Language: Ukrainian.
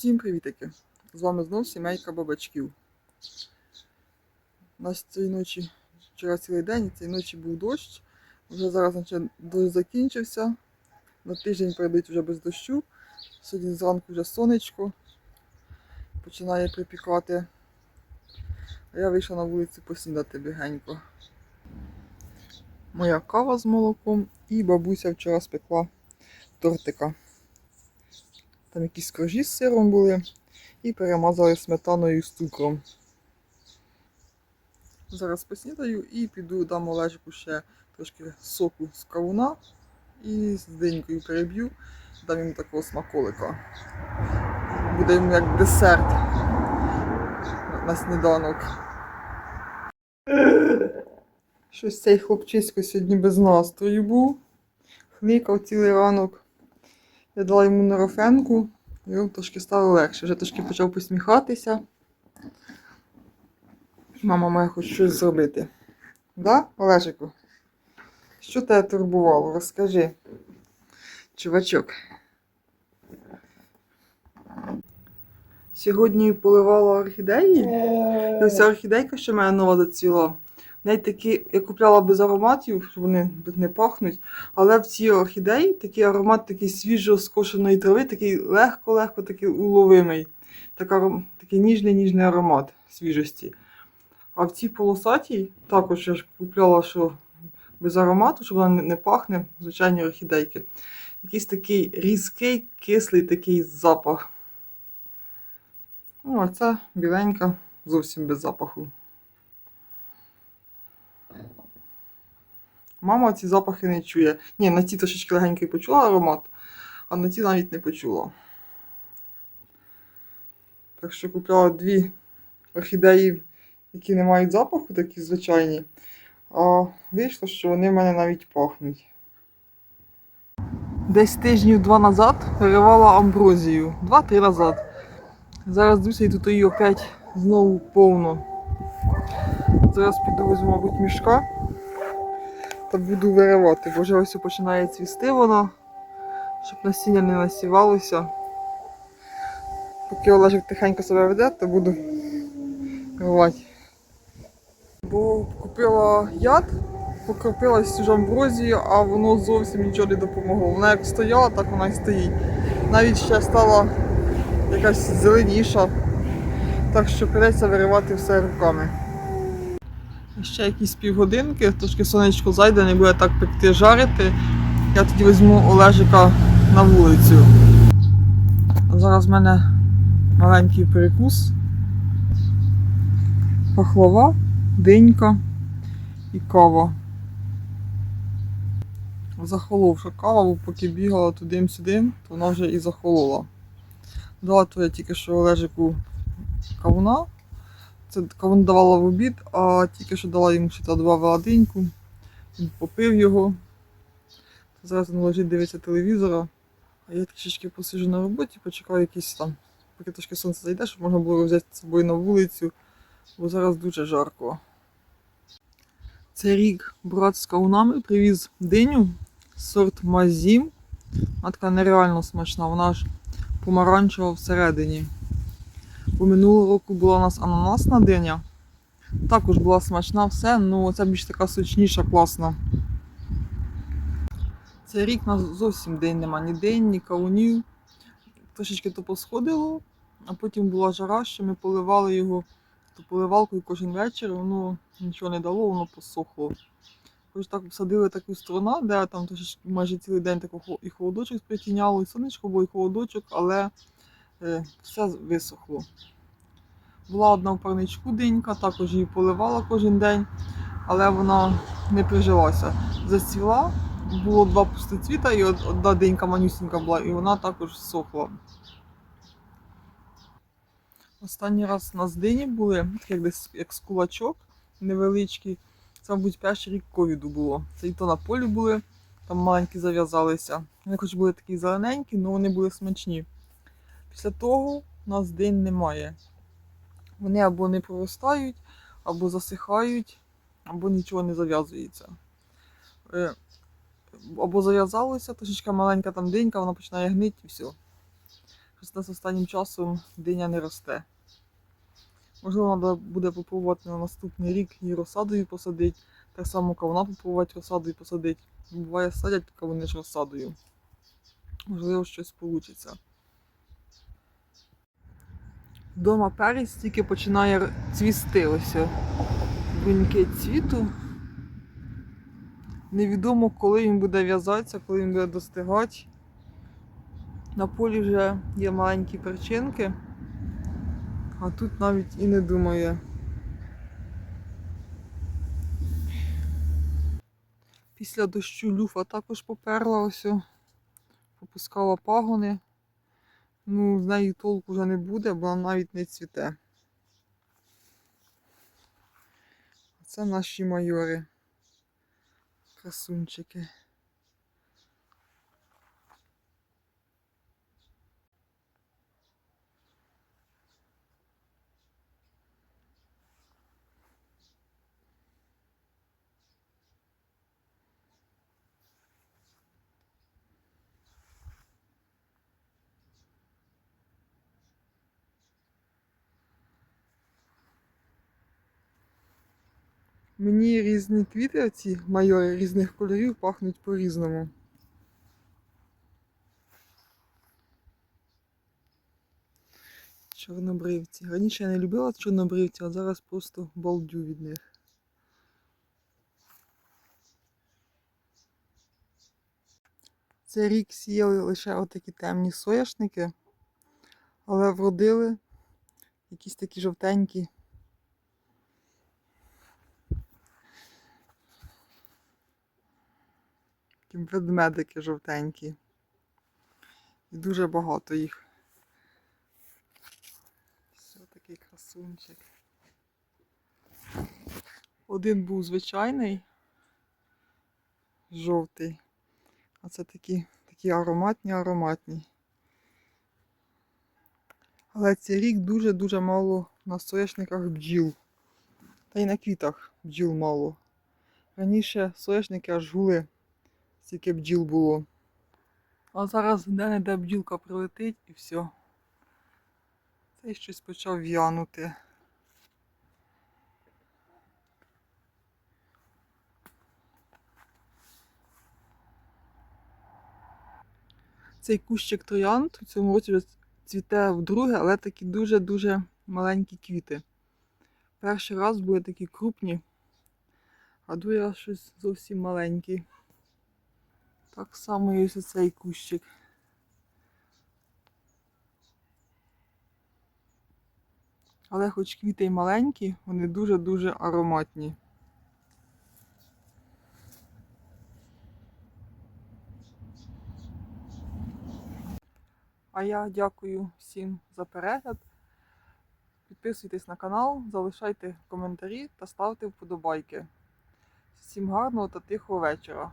Всім привітики! З вами знов сімейка бабачків. У нас цієї ночі, вчора цілий день, і цієї ночі був дощ. Вже зараз наче дощ закінчився. На тиждень передають вже без дощу. Сьогодні зранку вже сонечко починає припікати. А я вийшла на вулицю поснідати бігенько. Моя кава з молоком і бабуся вчора спекла тортика. Там якісь коржі з сиром були і перемазали сметаною з цукром. Зараз поснідаю і піду дам Олежику ще трошки соку з кавуна і з динькою переб'ю, дам йому такого смаколика. Буде йому як десерт на сніданок. Щось цей хлопчисько сьогодні без настрою був. Хникав цілий ранок. Я дала йому норофенку, і йому трошки стало легше. Вже трошки почав посміхатися. Мама має хоч щось зробити. Да, Олежику? Що тебе турбувало? Розкажи. Чувачок. Сьогодні поливала орхідеї. І ось ця орхідейка, що мене нова зацвіла. Навіть такі, я купляла без ароматів, вони не пахнуть. Але в цій орхідеї такий аромат такий свіжо скошеної трави, такий легко-легко такий уловимий. Так, аром- такий ніжний ніжний аромат свіжості. А в цій полосатій також я ж купляла, що без аромату, щоб вона не пахне, звичайні орхідейки. Якийсь такий різкий, кислий такий запах. Ну, а ця біленька зовсім без запаху. Мама ці запахи не чує. Ні, на ці трошечки легенький почула аромат, а на ці навіть не почула. Так що купила дві орхідеї, які не мають запаху, такі звичайні. А вийшло, що вони в мене навіть пахнуть. Десь тижнів два назад виривала амброзію. Два-три назад. Зараз дивлюся, і тут її опять знову повно. Зараз піду візьму, мабуть, мішка та буду виривати, бо вже ось починає цвісти воно, щоб насіння не насівалося. Поки Олежик тихенько себе веде, то буду рвати. Бо купила яд, покропила цю амброзію, а воно зовсім нічого не допомогло. Вона як стояла, так вона і стоїть. Навіть ще стала якась зеленіша. Так що придеться виривати все руками. Ще якісь півгодинки, трошки сонечко зайде, не буде так пекти жарити. Я тоді візьму Олежика на вулицю. Зараз в мене маленький перекус. Пахлава, динька і кава. Захоловша кава, бо поки бігала туди-сюди, то вона вже і захолола. Дала то я тільки що Олежику кавуна. Це кавун давала в обід, а тільки що дала йому ще добавила диньку. Він попив його. Зараз він лежить, дивиться телевізора. А я трішечки посиджу на роботі, почекаю якісь там, поки трошки сонце зайде, щоб можна було взяти з собою на вулицю, бо зараз дуже жарко. Цей рік брат з кавунами привіз диню сорт Мазім. Вона така нереально смачна, вона ж помаранчева всередині. Бо минулого року була у нас ананасна диня. Також була смачна все, але ця більш така сочніша, класна. Цей рік у нас зовсім день нема, ні день, ні кавунів. Трошечки то посходило, а потім була жара, що ми поливали його то поливалкою кожен вечір, воно нічого не дало, воно посохло. Хоч так посадили таку сторону, де там трошечки майже цілий день тако хо- і холодочок спритіняло, і сонечко було, і холодочок, але все висохло. Була одна в парничку динька, також її поливала кожен день, але вона не прижилася. Зацвіла, було два пустоцвіта і одна динька манюсінька була, і вона також сохла. Останній раз у нас дині були, як десь як з кулачок невеличкий. Це, мабуть, перший рік ковіду було. Це і то на полі були, там маленькі зав'язалися. Вони хоч були такі зелененькі, але вони були смачні. Після того нас день немає. Вони або не проростають, або засихають, або нічого не зав'язується. Е, Або зав'язалося, трошечка маленька там денька, вона починає гнити і все. Щось нас останнім часом диня не росте. Можливо, треба буде попробувати на наступний рік її розсадою посадити. Так само кавуна попробувати розсадою посадити. Буває, садять кавуни ж розсадою. Можливо, щось вийде. Дома перець тільки починає цвісти ось. Бруньки цвіту. Невідомо, коли він буде в'язатися, коли він буде достигати. На полі вже є маленькі перчинки, а тут навіть і не думає. Після дощу люфа також поперла ось, попускала пагони. Ну, з неї толку вже не буде, бо вона навіть не цвіте. Це наші майори. Красунчики. Мені різні квіти, оці майори різних кольорів пахнуть по-різному. Чорнобривці. Раніше я не любила чорнобривці, а зараз просто балдю від них. Цей рік сіяли лише отакі темні соняшники, але вродили якісь такі жовтенькі. Такі ведмедики жовтенькі. І дуже багато їх. Все такий красунчик. Один був звичайний, жовтий, а це такі, такі ароматні, ароматні. Але цей рік дуже-дуже мало на соняшниках бджіл. Та й на квітах бджіл мало. Раніше соняшники аж гули, стільки бджіл було. А зараз де-не-де бджілка прилетить і все. Цей щось почав в'янути. Цей кущик троянд у цьому році вже цвіте вдруге, але такі дуже-дуже маленькі квіти. Перший раз були такі крупні, а другий раз щось зовсім маленький. Так само і ось цей кущик. Але хоч квіти й маленькі, вони дуже-дуже ароматні. А я дякую всім за перегляд. Підписуйтесь на канал, залишайте коментарі та ставте вподобайки. Всім гарного та тихого вечора.